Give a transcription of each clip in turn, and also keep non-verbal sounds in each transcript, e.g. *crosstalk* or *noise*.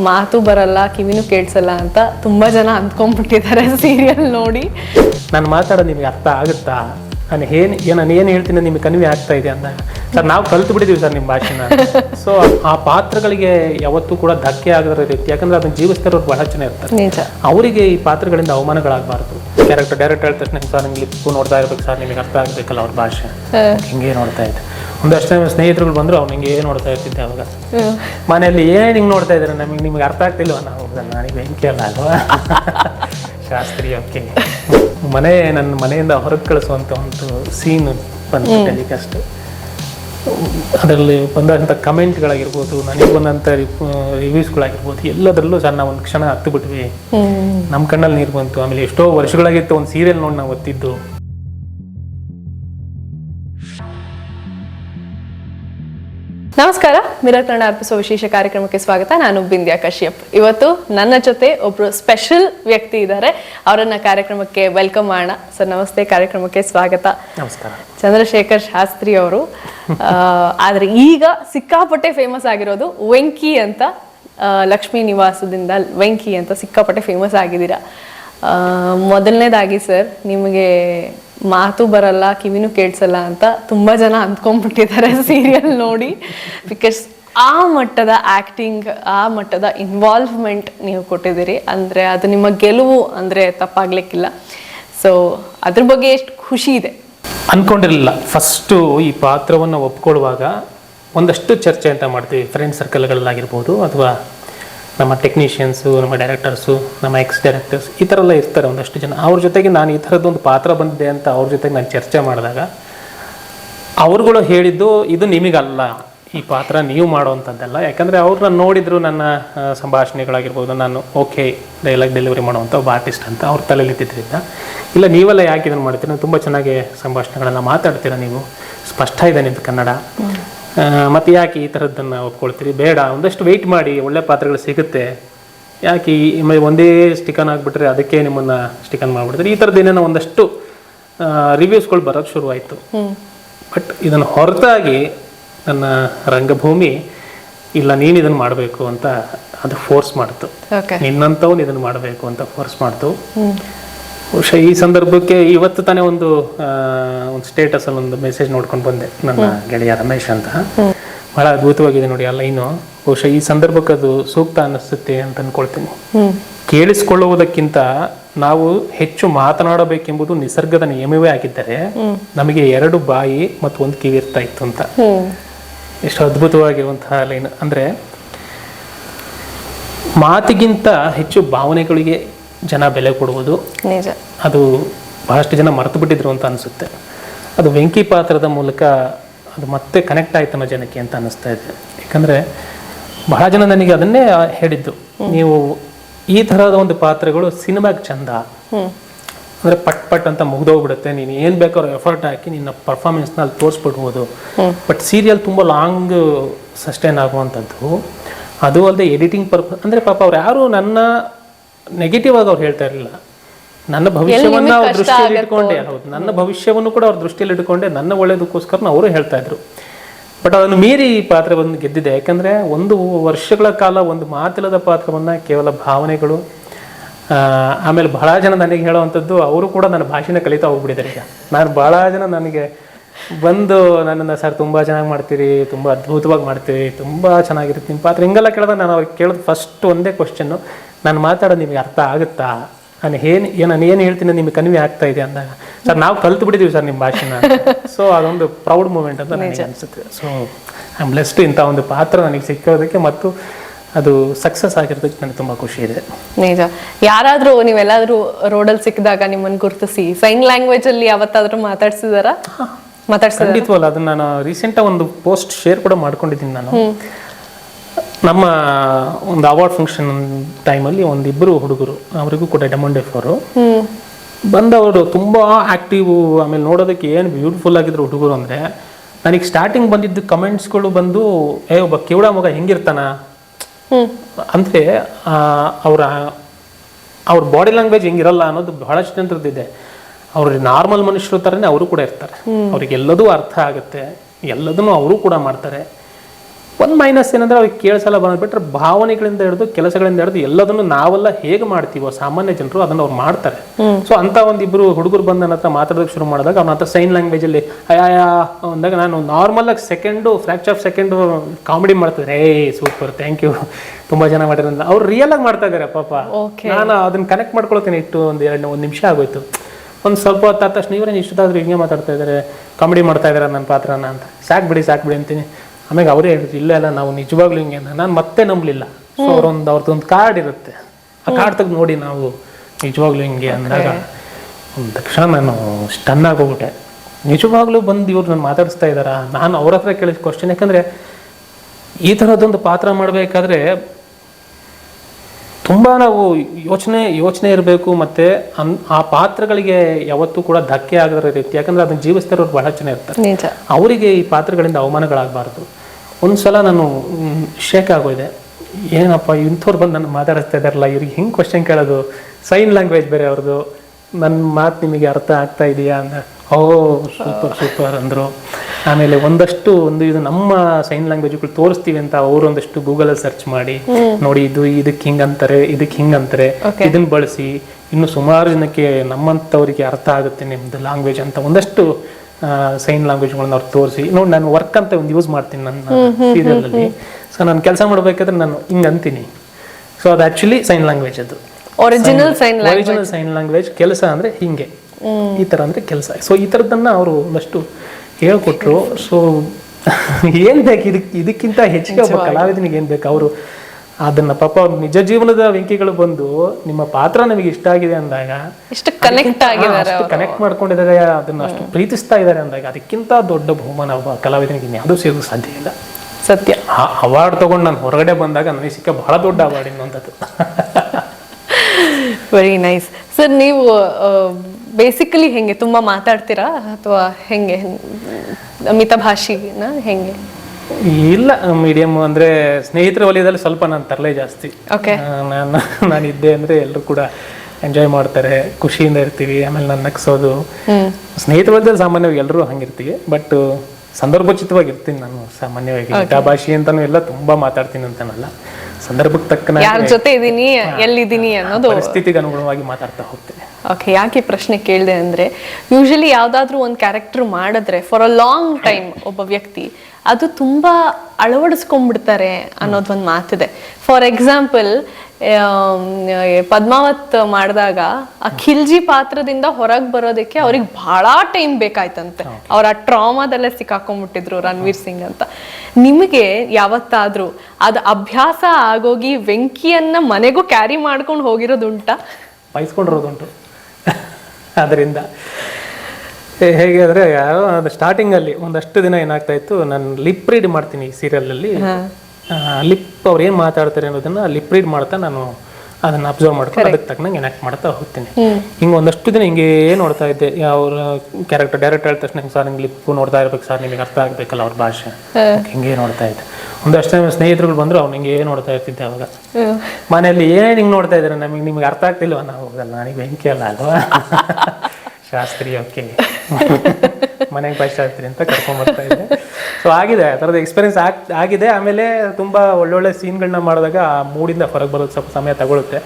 ಮಾತು ಬರಲ್ಲ, ಕಿವಿನೂ ಕೇಳಿಸಲ್ಲ ಅಂತ ತುಂಬಾ ಜನ ಅಂದ್ಕೊಂಡ್ಬಿಟ್ಟಿದ್ದಾರೆ ಸೀರಿಯಲ್ ನೋಡಿ. ನಾನು ಮಾತಾಡೋದು ನಿಮಗೆ ಅರ್ಥ ಆಗುತ್ತಾ? ನಾನು ಏನು ಏನು ನಾನು ಏನು ಹೇಳ್ತೀನಿ ನಿಮಗೆ ಕನ್ವಿ ಆಗ್ತಾ ಇದೆ ಅಂದಾಗ ಸರ್ ನಾವು ಕಲ್ತು ಬಿಟ್ಟಿದ್ದೀವಿ ಸರ್ ನಿಮ್ಮ ಭಾಷೆನ. ಸೊ ಆ ಪಾತ್ರಗಳಿಗೆ ಯಾವತ್ತೂ ಕೂಡ ಧಕ್ಕೆ ಆಗದ ರೀತಿ ಯಾಕಂದ್ರೆ ಅದನ್ನ ಜೀವಿಸ್ತಾರವ್ರು ಬಹಳ ಜನ ಇರ್ತಾರೆ. ಅವರಿಗೆ ಈ ಪಾತ್ರಗಳಿಂದ ಅವಮಾನಗಳಾಗಬಾರ್ದು. ಕ್ಯಾರೆಕ್ಟರ್ ಡೈರೆಕ್ಟ್ ಹೇಳ್ದ ತಕ್ಷಣ ಸರ್ ನಿಮ್ಗೆ ಲಿಪ್ಪು ನೋಡ್ತಾ ಇರ್ಬೇಕು ಸರ್ ನಿಮಗೆ ಅರ್ಥ ಆಗಬೇಕಲ್ಲ ಅವ್ರ ಭಾಷೆ. ಹಿಂಗೆ ನೋಡ್ತಾ ಇದ್ದೆ. ಒಂದಷ್ಟು ಸ್ನೇಹಿತರುಗಳು ಬಂದರು ಅವ್ನು ಹಿಂಗೆ ಏನು ನೋಡ್ತಾ ಇರ್ತಿದ್ದೆ ಅವಾಗ. ಮನೆಯಲ್ಲಿ ಏನು ಹಿಂಗೆ ನೋಡ್ತಾ ಇದ್ದಾರೆ ನಮಗೆ ನಿಮ್ಗೆ ಅರ್ಥ ಆಗ್ತಿಲ್ವ ನಾವು? ನನಗೆ ಅಲ್ವಾ? ಶಾಸ್ತ್ರಿ ಓಕೆ. ಮನೆ ನನ್ನ ಮನೆಯಿಂದ ಹೊರಗೆ ಕಳಿಸುವಂಥ ಒಂದು ಸೀನ್ ಬಂತು ಟೆಲಿಕಾಸ್ಟ್ ಅದರಲ್ಲಿ ಬಂದಂಥ ಕಮೆಂಟ್ಗಳಾಗಿರ್ಬೋದು ನನಗೆ ಬಂದಂಥ ರಿವ್ಯೂಸ್ಗಳಾಗಿರ್ಬೋದು ಎಲ್ಲದರಲ್ಲೂ ಸಣ್ಣ ನಾವು ಒಂದು ಕ್ಷಣ ಹತ್ತು ಬಿಟ್ವಿ. ನಮ್ಮ ಕಣ್ಣಲ್ಲಿ ನೀರು ಬಂತು. ಆಮೇಲೆ ಎಷ್ಟೋ ವರ್ಷಗಳಾಗಿತ್ತು ಒಂದು ಸೀರಿಯಲ್ ನೋಡಿ ನಾವು ಒತ್ತಿದ್ದು. ನಮಸ್ಕಾರ ಮಿರರ್ ಕನ್ನಡ ಅರ್ಪಿಸುವ ವಿಶೇಷ ಕಾರ್ಯಕ್ರಮಕ್ಕೆ ಸ್ವಾಗತ. ನಾನು ಬಿಂದ್ಯಾ ಕಶ್ಯಪ್. ಇವತ್ತು ನನ್ನ ಜೊತೆ ಒಬ್ರು ಸ್ಪೆಷಲ್ ವ್ಯಕ್ತಿ ಇದ್ದಾರೆ. ಅವರನ್ನ ಕಾರ್ಯಕ್ರಮಕ್ಕೆ ವೆಲ್ಕಮ್ ಮಾಡೋಣ. ಸರ್ ನಮಸ್ತೆ. ಕಾರ್ಯಕ್ರಮಕ್ಕೆ ಸ್ವಾಗತ. ನಮಸ್ಕಾರ. ಚಂದ್ರಶೇಖರ್ ಶಾಸ್ತ್ರಿ ಅವರು. ಆದ್ರೆ ಈಗ ಸಿಕ್ಕಾಪಟ್ಟೆ ಫೇಮಸ್ ಆಗಿರೋದು ವೆಂಕಿ ಅಂತ ಲಕ್ಷ್ಮೀ ನಿವಾಸದಿಂದ ವೆಂಕಿ ಅಂತ ಸಿಕ್ಕಾಪಟ್ಟೆ ಫೇಮಸ್ ಆಗಿದ್ದೀರಾ. ಮೊದಲನೇದಾಗಿ ಸರ್ ನಿಮಗೆ ಮಾತು ಬರಲ್ಲ, ಕಿವಿನೂ ಕೇಳಿಸಲ್ಲ ಅಂತ ತುಂಬಾ ಜನ ಅಂದ್ಕೊಂಡ್ಬಿಟ್ಟಿದ್ದಾರೆ *laughs* ಸೀರಿಯಲ್ ನೋಡಿ. ಬಿಕಾಸ್ ಆ ಮಟ್ಟದ ಆಕ್ಟಿಂಗ್ ಆ ಮಟ್ಟದ ಇನ್ವಾಲ್ವ್ಮೆಂಟ್ ನೀವು ಕೊಟ್ಟಿದ್ದೀರಿ. ಅಂದರೆ ಅದು ನಿಮ್ಮ ಗೆಲುವು ಅಂದರೆ ತಪ್ಪಾಗ್ಲಿಕ್ಕಿಲ್ಲ. ಸೊ ಅದ್ರ ಬಗ್ಗೆ ಎಷ್ಟು ಖುಷಿ ಇದೆ? ಅಂದ್ಕೊಂಡಿರಲಿಲ್ಲ ಫಸ್ಟು ಈ ಪಾತ್ರವನ್ನು ಒಪ್ಕೊಳ್ಳುವಾಗ ಒಂದಷ್ಟು ಚರ್ಚೆ ಅಂತ ಮಾಡ್ತೀವಿ. ಫ್ರೆಂಡ್ ಸರ್ಕಲ್ಗಳಲ್ಲಾಗಿರ್ಬೋದು ಅಥವಾ ನಮ್ಮ ಟೆಕ್ನಿಷಿಯನ್ಸು ನಮ್ಮ ಡೈರೆಕ್ಟರ್ಸು ನಮ್ಮ ಎಕ್ಸ್ ಡೈರೆಕ್ಟರ್ಸ್ ಈ ಥರ ಎಲ್ಲ ಇರ್ತಾರೆ ಒಂದಷ್ಟು ಜನ. ಅವ್ರ ಜೊತೆಗೆ ನಾನು ಈ ಥರದ್ದೊಂದು ಪಾತ್ರ ಬಂದಿದೆ ಅಂತ ಅವ್ರ ಜೊತೆಗೆ ನಾನು ಚರ್ಚೆ ಮಾಡಿದಾಗ, ಅವ್ರುಗಳು ಹೇಳಿದ್ದು ಇದು ನಿಮಗಲ್ಲ, ಈ ಪಾತ್ರ ನೀವು ಮಾಡೋವಂಥದ್ದಲ್ಲ. ಯಾಕಂದರೆ ಅವ್ರನ್ನ ನೋಡಿದ್ರು ನನ್ನ ಸಂಭಾಷಣೆಗಳಾಗಿರ್ಬೋದು, ನಾನು ಓಕೆ ಡೈಲಾಗ್ ಡೆಲಿವರಿ ಮಾಡುವಂಥ ಒಬ್ಬ ಆರ್ಟಿಸ್ಟ್ ಅಂತ ಅವ್ರ ತಲೆಯಲ್ಲಿ ಇದ್ದಿದ್ದರಿಂದ ಇಲ್ಲ, ನೀವೆಲ್ಲ ಯಾಕೆ ಇದನ್ನು ಮಾಡ್ತೀರ? ತುಂಬ ಚೆನ್ನಾಗಿ ಸಂಭಾಷಣೆಗಳನ್ನು ಮಾತಾಡ್ತೀರಾ ನೀವು. ಸ್ಪಷ್ಟ ಇದೆ ನಿಮ್ಮದು ಕನ್ನಡ. ಮತ್ತೆ ಯಾಕೆ ಈ ಥರದ್ದನ್ನು ಒಪ್ಕೊಳ್ತೀರಿ? ಬೇಡ ಒಂದಷ್ಟು ವೆಯ್ಟ್ ಮಾಡಿ ಒಳ್ಳೆ ಪಾತ್ರಗಳು ಸಿಗುತ್ತೆ. ಯಾಕೆ ಈ ಮ- ಒಂದೇ ಸ್ಟಿಕನ್ ಆಗಿಬಿಟ್ರೆ ಅದಕ್ಕೆ ನಿಮ್ಮನ್ನು ಸ್ಟಿಕನ್ ಮಾಡಿಬಿಡ್ತಾರೆ ಈ ಥರದ್ದು ಏನೇನೋ ಒಂದಷ್ಟು ರಿವ್ಯೂಸ್ಗಳು ಬರೋಕ್ಕೆ ಶುರುವಾಯಿತು. ಬಟ್ ಇದನ್ನು ಹೊರತಾಗಿ ನನ್ನ ರಂಗಭೂಮಿ ಇಲ್ಲ ನೀನು ಇದನ್ನು ಮಾಡಬೇಕು ಅಂತ ಅದು ಫೋರ್ಸ್ ಮಾಡ್ತು. ನಿನ್ನಂಥವ್ನು ಇದನ್ನು ಮಾಡಬೇಕು ಅಂತ ಫೋರ್ಸ್ ಮಾಡ್ತು. ಬಹುಶಃ ಈ ಸಂದರ್ಭಕ್ಕೆ ಇವತ್ತು ತಾನೇ ಒಂದು ಒಂದು ಸ್ಟೇಟಸ್ ಅಲ್ಲಿ ಒಂದು ಮೆಸೇಜ್ ನೋಡ್ಕೊಂಡು ಬಂದೆ ನನ್ನ ಗೆಳೆಯ ರಮೇಶ್ ಅಂತ. ಬಹಳ ಅದ್ಭುತವಾಗಿದೆ ನೋಡಿ ಆ ಲೈನು ಬಹುಶಃ ಈ ಸಂದರ್ಭಕ್ಕೆ ಅದು ಸೂಕ್ತ ಅನ್ನಿಸುತ್ತೆ ಅಂತ ಅನ್ಕೊಳ್ತೀನಿ. ಕೇಳಿಸ್ಕೊಳ್ಳುವುದಕ್ಕಿಂತ ನಾವು ಹೆಚ್ಚು ಮಾತನಾಡಬೇಕೆಂಬುದು ನಿಸರ್ಗದ ನಿಯಮವೇ ಆಗಿದ್ದರೆ ನಮಗೆ ಎರಡು ಬಾಯಿ ಮತ್ತು ಒಂದು ಕಿವಿ ಇರ್ತಾ ಇತ್ತು ಅಂತ. ಎಷ್ಟು ಅದ್ಭುತವಾಗಿರುವಂತಹ ಲೈನ್ ಅಂದರೆ ಮಾತಿಗಿಂತ ಹೆಚ್ಚು ಭಾವನೆಗಳಿಗೆ ಜನ ಬೆಲೆ ಕೊಡುವುದು. ನಿಜ. ಅದು ಬಹಳಷ್ಟು ಜನ ಮರೆತು ಬಿಟ್ಟಿದ್ರು ಅಂತ ಅನಿಸುತ್ತೆ. ಅದು ಬೆಂಕಿ ಪಾತ್ರದ ಮೂಲಕ ಅದು ಮತ್ತೆ ಕನೆಕ್ಟ್ ಆಯ್ತು ಅನ್ನೋ ಜನಕ್ಕೆ ಅಂತ ಅನಿಸ್ತಾ ಇದೆ. ಯಾಕಂದರೆ ಬಹಳ ಜನ ನನಗೆ ಅದನ್ನೇ ಹೇಳಿದ್ದು. ನೀವು ಈ ಥರದ ಒಂದು ಪಾತ್ರಗಳು ಸಿನಿಮಾಗೆ ಚಂದ. ಅಂದರೆ ಪಟ್ ಪಟ್ ಅಂತ ಮುಗ್ದೋಗ್ಬಿಡುತ್ತೆ. ನೀನು ಏನು ಬೇಕಾದ್ರೂ ಎಫರ್ಟ್ ಹಾಕಿ ನಿನ್ನ ಪರ್ಫಾರ್ಮೆನ್ಸ್ನ ಅಲ್ಲಿ ತೋರಿಸ್ಬಿಡ್ಬೋದು. ಬಟ್ ಸೀರಿಯಲ್ ತುಂಬ ಲಾಂಗ್ ಸಸ್ಟೈನ್ ಆಗುವಂಥದ್ದು. ಅದು ಅಲ್ಲದೆ ಎಡಿಟಿಂಗ್ ಪರ್ಪಸ್ ಅಂದರೆ ಪಾಪ ಅವ್ರು ಯಾರು ನನ್ನ ನೆಗೆಟಿವ್ ಆಗಿ ಅವ್ರು ಹೇಳ್ತಾ ಇರಲಿಲ್ಲ. ನನ್ನ ಭವಿಷ್ಯವನ್ನ ಅವ್ರ ದೃಷ್ಟಿಯಲ್ಲಿ ಇಟ್ಕೊಂಡೆ. ಹೌದು ನನ್ನ ಭವಿಷ್ಯವನ್ನು ಕೂಡ ಅವ್ರ ದೃಷ್ಟಿಯಲ್ಲಿ ಇಟ್ಕೊಂಡೆ. ನನ್ನ ಒಳ್ಳೇದಕ್ಕೋಸ್ಕರ ಅವರು ಹೇಳ್ತಾ ಇದ್ರು. ಬಟ್ ಅದನ್ನು ಮೀರಿ ಈ ಪಾತ್ರ ಬಂದು ಗೆದ್ದಿದೆ. ಯಾಕಂದ್ರೆ ಒಂದು ವರ್ಷಗಳ ಕಾಲ ಒಂದು ಮಾತಿಲ್ಲದ ಪಾತ್ರವನ್ನ ಕೇವಲ ಭಾವನೆಗಳು ಆಮೇಲೆ ಬಹಳ ಜನ ನನಗೆ ಹೇಳುವಂಥದ್ದು ಅವರು ಕೂಡ ನನ್ನ ಭಾಷೆನ ಕಲಿತಾ ಹೋಗ್ಬಿಟ್ಟಿದ್ದಾರೆ ಈಗ. ನಾನು ಬಹಳ ಜನ ನನಗೆ ಬಂದು ನನ್ನನ್ನು ಸರ್ ತುಂಬ ಚೆನ್ನಾಗಿ ಮಾಡ್ತೀರಿ ತುಂಬ ಅದ್ಭುತವಾಗಿ ಮಾಡ್ತೀರಿ ತುಂಬ ಚೆನ್ನಾಗಿರುತ್ತೆ ನಿಮ್ಮ ಪಾತ್ರ. ಹಿಂಗೆಲ್ಲ ಕೇಳಿದಾಗ ನಾನು ಅವ್ರಿಗೆ ಕೇಳೋದು ಫಸ್ಟ್ ಒಂದೇ ಕ್ವಶನ್ನು ನಾನು ಮಾತಾಡೋದು ನಿಮಗೆ ಅರ್ಥ ಆಗುತ್ತಾ? ನಾನು ಏನು ಏನು ನಾನು ಏನು ಹೇಳ್ತೀನಿ ನಿಮಗೆ ಕನ್ವೆ ಆಗ್ತಾ ಇದೆ ಅಂದಾಗ ಸರ್ ನಾವು ಕಲ್ತು ಬಿಟ್ಟಿದ್ದೀವಿ ಸರ್ ನಿಮ್ಮ ಭಾಷೆನ. ಸೊ ಅದೊಂದು ಪ್ರೌಡ್ ಮೂಮೆಂಟ್ ಅಂತ ನನಗೆ ಅನಿಸುತ್ತೆ. ಸೊ ಐ ಬ್ಲೆಸ್ಡ್ ಇಂಥ ಒಂದು ಪಾತ್ರ ನನಗೆ ಸಿಕ್ಕೋದಕ್ಕೆ ಮತ್ತು ಅದು ಸಕ್ಸಸ್ ಆಗಿರೋದಕ್ಕೆ ನನಗೆ ತುಂಬ ಖುಷಿ ಇದೆ. ನಿಜ. ಯಾರಾದರೂ ನೀವೆಲ್ಲಾದರೂ ರೋಡಲ್ಲಿ ಸಿಕ್ಕಿದಾಗ ನಿಮ್ಮನ್ನು ಗುರುತಿಸಿ ಸೈನ್ ಲ್ಯಾಂಗ್ವೇಜಲ್ಲಿ ಯಾವತ್ತಾದರೂ ಮಾತಾಡ್ಸಿದಾರ? ಖಂಡಿತವಲ್ಲ ಅದನ್ನ ನಾನು ರೀಸೆಂಟಾಗಿ ಒಂದು ಪೋಸ್ಟ್ ಶೇರ್ ಕೂಡ ಮಾಡ್ಕೊಂಡಿದ್ದೀನಿ ನಾನು. ನಮ್ಮ ಒಂದು ಅವಾರ್ಡ್ ಫಂಕ್ಷನ್ ಟೈಮಲ್ಲಿ ಒಂದಿಬ್ಬರು ಹುಡುಗರು ಅವರಿಗೂ ಕೂಡ ಡೆಮಂಡೆಫ್ ಅವರು ಬಂದವರು ತುಂಬ ಆ್ಯಕ್ಟಿವು ಆಮೇಲೆ ನೋಡೋದಕ್ಕೆ ಏನು ಬ್ಯೂಟಿಫುಲ್ ಆಗಿದ್ರು ಹುಡುಗರು ಅಂದರೆ ನನಗೆ ಸ್ಟಾರ್ಟಿಂಗ್ ಬಂದಿದ್ದ ಕಮೆಂಟ್ಸ್ಗಳು ಬಂದು ಏ ಒಬ್ಬ ಕಿವಡ ಮಗ ಹೆಂಗಿರ್ತಾನ? ಅಂದರೆ ಅವರ ಅವ್ರ ಬಾಡಿ ಲ್ಯಾಂಗ್ವೇಜ್ ಹೆಂಗಿರಲ್ಲ ಅನ್ನೋದು ಬಹಳಷ್ಟು ಜನರದ್ದಿದೆ ಅವ್ರ ನಾರ್ಮಲ್ ಮನುಷ್ಯರು ಥರನೇ ಅವರು ಕೂಡ ಇರ್ತಾರೆ. ಅವ್ರಿಗೆ ಎಲ್ಲದೂ ಅರ್ಥ ಆಗುತ್ತೆ. ಎಲ್ಲದನ್ನು ಅವರು ಕೂಡ ಮಾಡ್ತಾರೆ. ಒಂದು ಮೈನಸ್ ಏನಂದ್ರೆ ಅವ್ರಿಗೆ ಕೇಳಿಸಲ್ಲ ಬಂದ್ಬಿಟ್ರೆ ಭಾವನೆಗಳಿಂದ ಹಿಡಿದು ಕೆಲಸಗಳಿಂದ ಹಿಡಿದು ಎಲ್ಲದನ್ನು ನಾವೆಲ್ಲ ಹೇಗೆ ಮಾಡ್ತೀವೋ ಸಾಮಾನ್ಯ ಜನರು ಅದನ್ನು ಅವ್ರು ಮಾಡ್ತಾರೆ. ಸೊ ಅಂತ ಇಬ್ಬರು ಹುಡುಗರು ಬಂದ ನನ್ನ ಹತ್ರ ಮಾತಾಡೋದಕ್ಕೆ ಶುರು ಮಾಡಿದಾಗ ಅವ್ನ ಹತ್ರ ಸೈನ್ ಲ್ಯಾಂಗ್ವೇಜಲ್ಲಿ ಅಯ್ಯ ಅಂದಾಗ ನಾನು ನಾರ್ಮಲ್ ಆಗಿ second fracture of second comedy ಮಾಡ್ತಿದ್ರೆ ಏಯ್ ಸೂಪರ್ ಥ್ಯಾಂಕ್ ಯು ತುಂಬಾ ಜನ ಮಾಡಿರೋದ್ರಿಂದ. ಅವ್ರು ರಿಯಲ್ ಆಗಿ ಮಾಡ್ತಾ ಇದ್ದಾರೆ ಪಾಪ. ನಾನು ಅದನ್ನ ಕನೆಕ್ಟ್ ಮಾಡ್ಕೊಳ್ತೀನಿ. ಇಟ್ಟು ಒಂದು ಎರಡು ಒಂದು ನಿಮಿಷ ಆಗೋಯ್ತು. ಒಂದು ಸ್ವಲ್ಪ ಹೊತ್ತು ಆದ ತಕ್ಷಣ ಇವರೇನು ಇಷ್ಟದಾದ್ರು ಹಿಂಗೆ ಮಾತಾಡ್ತಾ ಇದ್ದಾರೆ ಕಾಮಿಡಿ ಮಾಡ್ತಾ ಇದ್ದಾರೆ ನನ್ನ ಪಾತ್ರನ ಅಂತ. ಸಾಕು ಬಿಡಿ ಸಾಕು ಬಿಡಿ ಅಂತೀನಿ. ಆಮೇಲೆ ಅವರೇ ಹೇಳಿದ್ರು ಇಲ್ಲ ಇಲ್ಲ ನಾವು ನಿಜವಾಗ್ಲೂ ಹಿಂಗೆ ನಾನು ಮತ್ತೆ ನಂಬಲಿಲ್ಲ. ಸೊ ಅವ್ರೊಂದು ಅವ್ರದ್ದೊಂದು ಕಾರ್ಡ್ ಇರುತ್ತೆ. ಆ ಕಾರ್ಡ್ ತೆಗೆದು ನೋಡಿ ನಾವು ನಿಜವಾಗ್ಲೂ ಹಿಂಗೆ ಅಂದಾಗ ಒಂದು ತಕ್ಷಣ ನಾನು ಸ್ಟನ್ ಆಗೋಗ್ಬಿಟ್ಟೆ. ನಿಜವಾಗ್ಲೂ ಬಂದು ಇವ್ರು ನಾನು ಮಾತಾಡಿಸ್ತಾ ಇದ್ದಾರಾ? ನಾನು ಅವ್ರ ಹತ್ರ ಕೇಳಿದ ಕ್ವಶನ್ ಯಾಕಂದ್ರೆ ಈ ಥರದ್ದೊಂದು ಪಾತ್ರ ಮಾಡಬೇಕಾದ್ರೆ ತುಂಬ ನಾವು ಯೋಚನೆ ಯೋಚನೆ ಇರಬೇಕು ಮತ್ತು ಅನ್ ಆ ಪಾತ್ರಗಳಿಗೆ ಯಾವತ್ತೂ ಕೂಡ ಧಕ್ಕೆ ಆಗದ ರೀತಿ ಯಾಕಂದ್ರೆ ಅದನ್ನ ಜೀವಿಸ್ತಾ ಇರೋರು ಬಹಳ ಜನ ಇರ್ತಾರೆ. ಅವರಿಗೆ ಈ ಪಾತ್ರಗಳಿಂದ ಅವಮಾನಗಳಾಗಬಾರ್ದು. ಒಂದು ಸಲ ನಾನು ಶೇಕ್ ಆಗೋಯ್ದೆ ಏನಪ್ಪ ಇಂಥವ್ರು ಬಂದು ನನ್ನ ಮಾತಾಡಿಸ್ತಾ ಇದ್ದಾರಲ್ಲ ಇವ್ರಿಗೆ ಹಿಂಗೆ ಕ್ವಶನ್ ಕೇಳೋದು? ಸೈನ್ ಲ್ಯಾಂಗ್ವೇಜ್ ಬೇರೆ ಅವ್ರದ್ದು ನನ್ನ ಮಾತು ನಿಮಗೆ ಅರ್ಥ ಆಗ್ತಾ ಇದೆಯಾ ಅಂದ ಓ ಸೂಪರ್ ಸೂಪರ್ ಅಂದರು. ಆಮೇಲೆ ಒಂದಷ್ಟು ಒಂದು ಇದು ನಮ್ಮ ಸೈನ್ ಲ್ಯಾಂಗ್ವೇಜ್ಗಳು ತೋರಿಸ್ತೀವಿ ಅಂತ ಅವರು ಒಂದಷ್ಟು ಗೂಗಲಲ್ಲಿ ಸರ್ಚ್ ಮಾಡಿ ನೋಡಿ ಇದು ಇದಕ್ಕೆ ಹಿಂಗೆ ಅಂತಾರೆ ಇದಕ್ಕೆ ಹಿಂಗೆ ಅಂತಾರೆ. Okay. ಇದನ್ನ ಬಳಸಿ ಇನ್ನು ಸುಮಾರು ಜನಕ್ಕೆ ನಮ್ಮಂಥವ್ರಿಗೆ ಅರ್ಥ ಆಗುತ್ತೆ ನಿಮ್ಮದು ಲ್ಯಾಂಗ್ವೇಜ್ ಅಂತ ಒಂದಷ್ಟು ಸೈನ್ ಲ್ಯಾಂಗ್ವೇಜ್ಗಳನ್ನ ಅವ್ರು ತೋರಿಸಿ. ನೋಡಿ ನಾನು ವರ್ಕ್ ಅಂತ ಒಂದು ಯೂಸ್ ಮಾಡ್ತೀನಿ ನನ್ನ ಸೀರಿಯಲಲ್ಲಿ ಸೊ ನಾನು ಕೆಲಸ ಮಾಡಬೇಕಾದ್ರೆ ನಾನು ಹಿಂಗೆ ಅಂತೀನಿ. ಸೊ ಅದು ಆ್ಯಕ್ಚುಲಿ ಸೈನ್ ಲ್ಯಾಂಗ್ವೇಜ್ ಅದು. Original sign original sign language ಕೆಲಸ ಅಂದರೆ ಹಿಂಗೆ. ಈ ಥರ ಅಂದರೆ ಕೆಲಸ. ಸೊ ಈ ಥರದ್ದನ್ನು ಅವರು ಒಂದಷ್ಟು ಹೇಳ್ಕೊಟ್ರು. ಸೊ *laughs* ಏನು ಬೇಕು? ಇದಕ್ಕೆ ಇದಕ್ಕಿಂತ ಹೆಚ್ಚಿಗೆ ಒಬ್ಬ ಕಲಾವಿದನಿಗೆ ಏನು ಬೇಕು? ಅವರು ಅದನ್ನ ಪಾಪ ನಿಜ ಜೀವನದ ವೆಂಕಿಗಳು ಬಂದು ನಿಮ್ಮ ಪಾತ್ರ ನಿಮಗೆ ಇಷ್ಟ ಆಗಿದೆ ಅಂದಾಗ ಇಷ್ಟು ಕನೆಕ್ಟ್ ಆಗಿದ್ದಾರೆ ಕನೆಕ್ಟ್ ಮಾಡ್ಕೊಂಡಿದ್ದಾರೆ ಅದನ್ನ ಅಷ್ಟು ಪ್ರೀತಿಸ್ತಾ ಇದ್ದಾರೆ ಅಂದಾಗ ಅದಕ್ಕಿಂತ ದೊಡ್ಡ ಬಹುಮಾನ ಒಬ್ಬ ಕಲಾವಿದನಿಗೆ ಇನ್ಯಾವುದೂ ಸಿಗೋದು ಸಾಧ್ಯ ಇಲ್ಲ. ಸತ್ಯ. ಆ ಅವಾರ್ಡ್ ತಗೊಂಡು ನಾನು ಹೊರಗಡೆ ಬಂದಾಗ ನನಗೆ ಸಿಕ್ಕ ಬಹಳ ದೊಡ್ಡ ಅವಾರ್ಡ್ ಇನ್ನೊಂದದು ವೆರಿ ನೈಸ್ ಸರ್ ನೀವು ಬೇಸಿಕಲಿ ಹೆಂಗೆ ತುಂಬಾ ಮಾತಾಡ್ತೀರಾ? ಅಥವಾ ಹೆಂಗೆ ಮಿತಭಾಷಿನ ಹೆಂಗೆ? ಇಲ್ಲ ಮೀಡಿಯಮ್ ಅಂದ್ರೆ ಸ್ನೇಹಿತರ ವಲಯದಲ್ಲಿ ಸ್ವಲ್ಪ ನಾನು ತರಲೆ ಜಾಸ್ತಿ. ನಾನು ನಾನು ಇದ್ದೆ ಅಂದ್ರೆ ಎಲ್ಲರೂ ಕೂಡ ಎಂಜಾಯ್ ಮಾಡ್ತಾರೆ ಖುಷಿಯಿಂದ ಇರ್ತೀವಿ ಆಮೇಲೆ ನಾನು ನಗ್ಸೋದು. ಸ್ನೇಹಿತರ ವಲಯದಲ್ಲಿ ಸಾಮಾನ್ಯವಾಗಿ ಎಲ್ಲರೂ ಹಂಗಿರ್ತೀವಿ ಬಟ್ ಸಂದರ್ಭೋಚಿತವಾಗಿ ಇರ್ತೀನಿ ನಾನು ಸಾಮಾನ್ಯವಾಗಿ. ಭಾಷೆ ಅಂತಾನು ಎಲ್ಲ ತುಂಬಾ ಮಾತಾಡ್ತೀನಿ ಅಂತಾನಲ್ಲ. ಸಂದರ್ಭಕ್ಕೆ ತಕ್ಕನ ಯಾರ ಜೊತೆ ಇದೀನಿ ಎಲ್ಲಿದ್ದೀನಿ ಅನ್ನೋದು ಪರಿಸ್ಥಿತಿಗೆ ಅನುಗುಣವಾಗಿ ಮಾತಾಡ್ತಾ ಹೋಗ್ತೇನೆ. ಓಕೆ ಯಾಕೆ ಪ್ರಶ್ನೆ ಕೇಳಿದೆ ಅಂದ್ರೆ ಯೂಶಲಿ ಯಾವ್ದಾದ್ರು ಒಂದು ಕ್ಯಾರೆಕ್ಟರ್ ಮಾಡಿದ್ರೆ ಫಾರ್ ಅ ಲಾಂಗ್ ಟೈಮ್ ಒಬ್ಬ ವ್ಯಕ್ತಿ ಅದು ತುಂಬಾ ಅಳವಡಿಸ್ಕೊಂಡ್ಬಿಡ್ತಾರೆ ಅನ್ನೋದೊಂದು ಮಾತಿದೆ. ಫಾರ್ ಎಕ್ಸಾಂಪಲ್ ಪದ್ಮಾವತ್ ಮಾಡಿದಾಗ ಆ ಖಿಲ್ಜಿ ಪಾತ್ರದಿಂದ ಹೊರಗೆ ಬರೋದಕ್ಕೆ ಅವ್ರಿಗೆ ಬಹಳ ಟೈಮ್ ಬೇಕಾಯ್ತಂತೆ. ಅವ್ರ ಆ ಟ್ರಾಮಾದಲ್ಲೇ ಸಿಕ್ಕಾಕೊಂಡ್ಬಿಟ್ಟಿದ್ರು ರಣವೀರ್ ಸಿಂಗ್ ಅಂತ. ನಿಮಗೆ ಯಾವತ್ತಾದ್ರೂ ಅದು ಅಭ್ಯಾಸ ಆಗೋಗಿ ವೆಂಕಿಯನ್ನ ಮನೆಗೂ ಕ್ಯಾರಿ ಮಾಡ್ಕೊಂಡು ಹೋಗಿರೋದುಂಟಾ? ಬಯಸ್ಕೊಂಡಿರೋದುಂಟು *laughs* ಅದರಿಂದ. ಹೇಗೆ ಅಂದ್ರೆ ಸ್ಟಾರ್ಟಿಂಗ್ ಸ್ಟಾರ್ಟಿಂಗಲ್ಲಿ ಒಂದಷ್ಟು ದಿನ ಏನಾಗ್ತಾ ಇತ್ತು ನಾನು ಲಿಪ್ ರೀಡ್ ಮಾಡ್ತೀನಿ ಈ ಸೀರಿಯಲಲ್ಲಿ ಲಿಪ್ ಅವ್ರು ಏನ್ ಮಾತಾಡ್ತಾರೆ ಅನ್ನೋದನ್ನ ಲಿಪ್ ರೀಡ್ ಮಾಡ್ತಾ ನಾನು ಅದನ್ನ ಅಬ್ಸರ್ವ್ ಮಾಡ್ಕೊಂಡು ಅದಕ್ಕೆ ತಕ್ಕನಂಗೆ ಎನಾಕ್ಟ್ ಮಾಡ್ತಾ ಹೋಗ್ತೀನಿ. ಹಿಂಗೆ ಒಂದಷ್ಟು ದಿನ ಹಿಂಗೆ ನೋಡ್ತಾ ಇದ್ದೆ. ಅವ್ರ ಕ್ಯಾರೆಕ್ಟರ್ ಡೈರೆಕ್ಟ್ ಹೇಳಿದ ತಕ್ಷಣ ಸರ್ ನಿಮ್ಗೆ ಲಿಪ್ ನೋಡ್ತಾ ಇರ್ಬೇಕು ಸರ್ ನಿಮಗೆ ಅರ್ಥ ಆಗ್ಬೇಕಲ್ಲ ಅವ್ರ ಭಾಷೆ. ಹಿಂಗೆ ನೋಡ್ತಾ ಇದ್ದೆ. ಒಂದಷ್ಟು ಜನ ಸ್ನೇಹಿತರುಗಳು ಬಂದ್ರು ಅವ್ನು ಹಿಂಗೆ ನೋಡ್ತಾ ಇರ್ತಿದ್ದೆ ಅವಾಗ. ಮನೆಯಲ್ಲಿ ಏನೇನು ಹಿಂಗೆ ನೋಡ್ತಾ ಇದ್ದಾರೆ ನಮಗೆ ನಿಮ್ಗೆ ಅರ್ಥ ಆಗ್ತಿಲ್ವ ನಾವು? ಹೋಗಲ್ಲ ನನಗೆ ಬೆಂಕಿ ಅಲ್ಲ ಅಲ್ವಾ? ಶಾಸ್ತ್ರಿ ಓಕೆ ಮನೆಗೆ ಭಾಷೆ ಶಾಸ್ತ್ರಿ ಅಂತ ಕರ್ಕೊಂಡ್ಬರ್ತಾ ಇದ್ದೆ. ಸೊ ಆಗಿದೆ ಆ ಥರದ ಎಕ್ಸ್ಪೀರಿಯನ್ಸ್ ಆಗ್ ಆಗಿದೆ. ಆಮೇಲೆ ತುಂಬ ಒಳ್ಳೊಳ್ಳೆ ಸೀನ್ಗಳನ್ನ ಮಾಡಿದಾಗ ಆ ಮೂಡಿಂದ ಹೊರಗೆ ಬರೋದು ಸ್ವಲ್ಪ ಸಮಯ ತಗೊಳುತ್ತೆ.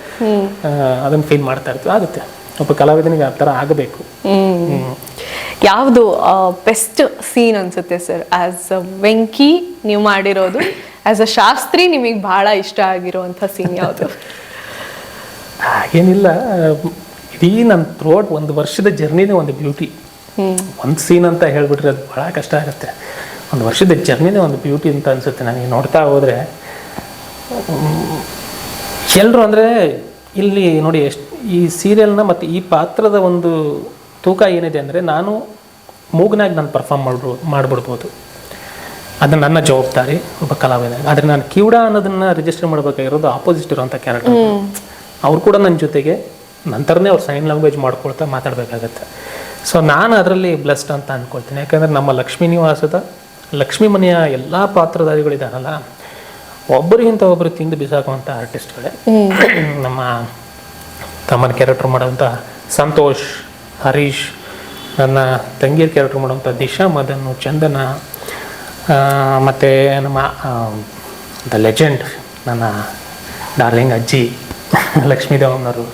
ಅದನ್ನ ಫೀಲ್ ಮಾಡ್ತಾ ಇರ್ತೀವಿ. ಆಗುತ್ತೆ. ಒಬ್ಬ ಕಲಾವಿದನಿಗೆ ಆ ಥರ ಆಗಬೇಕು. ಯಾವುದು ಬೆಸ್ಟ್ ಸೀನ್ ಅನ್ಸುತ್ತೆ ಸರ್ ಆಸ್ ಅ ವೆಂಕಿ ನೀವು ಮಾಡಿರೋದು. ಆಸ್ ಅ ಶಾಸ್ತ್ರಿ ನಿಮಗೆ ಬಹಳ ಇಷ್ಟ ಆಗಿರುವಂಥ ಸೀನ್ ಯಾವುದು? *laughs* ಹಾಗೇನಿಲ್ಲ. ಇಡೀ ನನ್ನ ಥ್ರೋಟ್ ಒಂದು ವರ್ಷದ ಜರ್ನಿನೇ ಒಂದು ಬ್ಯೂಟಿ ಒಂದು ಸೀನ್ ಅಂತ ಹೇಳ್ಬಿಟ್ರೆ ಅದು ಭಾಳ ಕಷ್ಟ ಆಗುತ್ತೆ. ಒಂದು ವರ್ಷದ ಜರ್ನಿನೇ ಒಂದು ಬ್ಯೂಟಿ ಅಂತ ಅನಿಸುತ್ತೆ. ನನಗೆ ನೋಡ್ತಾ ಹೋದರೆ ಎಲ್ಲರೂ ಅಂದರೆ ಇಲ್ಲಿ ನೋಡಿ ಎಷ್ಟು ಈ ಸೀರಿಯಲ್ನ ಮತ್ತು ಈ ಪಾತ್ರದ ಒಂದು ತೂಕ ಏನಿದೆ ಅಂದರೆ ನಾನು ಮೂಗ್ನಾಗಿ ನಾನು ಪರ್ಫಾರ್ಮ್ ಮಾಡ್ಬೋ ಮಾಡಿಬಿಡ್ಬೋದು. ಅದು ನನ್ನ ಜವಾಬ್ದಾರಿ ಒಬ್ಬ ಕಲಾವಿದ ಆದರೆ ನಾನು ಕಿವುಡ ಅನ್ನೋದನ್ನು ರಿಜಿಸ್ಟರ್ ಮಾಡಬೇಕಾಗಿರೋದು ಆಪೋಸಿಟ್ ಇರುವಂಥ ಕ್ಯಾರೆಕ್ಟರ್ ಅವ್ರು ಕೂಡ ನನ್ನ ಜೊತೆಗೆ ನಂತರನೇ ಅವ್ರು ಸೈನ್ ಲ್ಯಾಂಗ್ವೇಜ್ ಮಾಡ್ಕೊಳ್ತಾ ಮಾತಾಡಬೇಕಾಗತ್ತೆ. ಸೊ ನಾನು ಅದರಲ್ಲಿ ಬ್ಲೆಸ್ಡ್ ಅಂತ ಅಂದ್ಕೊಳ್ತೀನಿ ಯಾಕಂದರೆ ನಮ್ಮ ಲಕ್ಷ್ಮೀ ನಿವಾಸದ ಲಕ್ಷ್ಮೀ ಮನೆಯ ಎಲ್ಲ ಪಾತ್ರಧಾರಿಗಳಿದಾರಲ್ಲ ಒಬ್ಬರಿಗಿಂತ ಒಬ್ಬರು ತಿಂದು ಬಿಸಾಕುವಂಥ ಆರ್ಟಿಸ್ಟ್ಗಳೇ *clears throat* ನಮ್ಮ ತಮ್ಮನ ಕ್ಯಾರೆಕ್ಟರ್ ಮಾಡುವಂಥ ಸಂತೋಷ್ ಹರೀಶ್ ನನ್ನ ತಂಗಿಯರ್ ಕ್ಯಾರೆಕ್ಟರ್ ಮಾಡುವಂಥ ದಿಶಾ ಮದನ್ನು ಚಂದನ ಮತ್ತು ನಮ್ಮ ದ ಲೆಜೆಂಡ್ ನನ್ನ ಡಾರ್ಲಿಂಗ್ ಅಜ್ಜಿ ಲಕ್ಷ್ಮೀ ದೇವಮ್ಮನವರು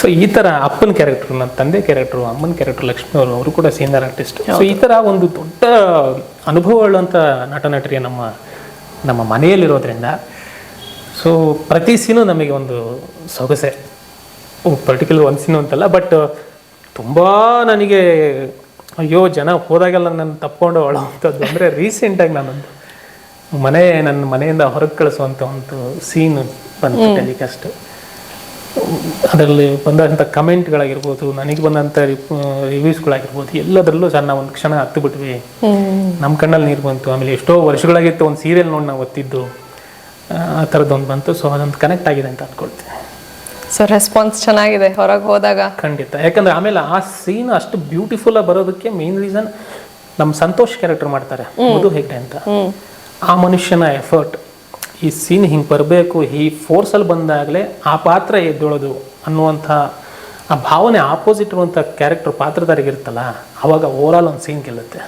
ಸೊ ಈ ಥರ ಅಪ್ಪನ ಕ್ಯಾರೆಕ್ಟ್ರು ನನ್ನ ತಂದೆ ಕ್ಯಾರೆಕ್ಟ್ರು ಅಮ್ಮನ ಕ್ಯಾರೆಕ್ಟ್ರು ಲಕ್ಷ್ಮಿ ಅವರು ಅವರು ಕೂಡ ಸೀನಿಯರ್ ಆರ್ಟಿಸ್ಟ್ ಸೊ ಈ ಥರ ಒಂದು ದೊಡ್ಡ ಅನುಭವವುಳ್ಳಂಥ ನಟ ನಟರಿಗೆ ನಮ್ಮ ನಮ್ಮ ಮನೆಯಲ್ಲಿರೋದ್ರಿಂದ. ಸೊ ಪ್ರತಿ ಸೀನು ನಮಗೆ ಒಂದು ಸೊಗಸೆ. ಪರ್ಟಿಕ್ಯುಲರ್ ಒಂದು ಸೀನು ಅಂತಲ್ಲ ಬಟ್ ತುಂಬ ನನಗೆ ಅಯ್ಯೋ ಜನ ಹೋದಾಗೆಲ್ಲ ನನ್ನ ತಪ್ಕೊಂಡು ಅಳುವಂಥದ್ದು ಅಂದರೆ ರೀಸೆಂಟಾಗಿ ನಾನೊಂದು ಮನೆ ನನ್ನ ಮನೆಯಿಂದ ಹೊರಗೆ ಕಳಿಸುವಂಥ ಒಂದು ಸೀನ್ ಬಂತು ಟೆಲಿಕಾಸ್ಟ್ ಅದರಲ್ಲಿ ಬಂದಂಥ ಕಮೆಂಟ್ಗಳಾಗಿರ್ಬೋದು ನನಗೆ ಬಂದಂಥ ರಿವ್ಯೂಸ್ಗಳಾಗಿರ್ಬೋದು ಎಲ್ಲದರಲ್ಲೂ ಸರ್ ನಾವು ಒಂದು ಕ್ಷಣ ಹತ್ತು ಬಿಟ್ವಿ ನಮ್ಮ ಕಣ್ಣಲ್ಲಿ ನೀರು ಬಂತು. ಆಮೇಲೆ ಎಷ್ಟೋ ವರ್ಷಗಳಾಗಿತ್ತು ಒಂದು ಸೀರಿಯಲ್ ನೋಡಿ ನಾವು ಒತ್ತಿದ್ದು. ಆ ಥರದ್ದೊಂದು ಬಂತು. ಸೊ ಅದೊಂದು ಕನೆಕ್ಟ್ ಆಗಿದೆ ಅಂತ ಅಂದ್ಕೊಳ್ತೀನಿ ಸೊ ರೆಸ್ಪಾನ್ಸ್ ಚೆನ್ನಾಗಿದೆ ಹೊರಗೆ ಹೋದಾಗ. ಖಂಡಿತ. ಯಾಕಂದ್ರೆ ಆಮೇಲೆ ಆ ಸೀನ್ ಅಷ್ಟು ಬ್ಯೂಟಿಫುಲ್ ಆಗಿ ಬರೋದಕ್ಕೆ ಮೇನ್ ರೀಸನ್ ನಮ್ಮ ಸಂತೋಷ್ ಕ್ಯಾರೆಕ್ಟರ್ ಮಾಡ್ತಾರೆ. ಮಧು ಹೆಗ್ಡೆ ಅಂತ. ಆ ಮನುಷ್ಯನ ಎಫರ್ಟ್ ಈ ಸೀನ್ ಹಿಂಗೆ ಬರಬೇಕು, ಈ ಫೋರ್ಸಲ್ಲಿ ಬಂದಾಗಲೇ ಆ ಪಾತ್ರ ಎದ್ದೇಳೋದು ಅನ್ನುವಂಥ ಆ ಭಾವನೆ ಆಪೋಸಿಟ್ ಇರುವಂಥ ಕ್ಯಾರೆಕ್ಟರ್ ಪಾತ್ರಧಾರಿಗಿರುತ್ತಲ್ಲ ಆವಾಗ ಆಲ್ ಒಂದು ಸೀನ್ ಗೆಲ್ಲುತ್ತೆ.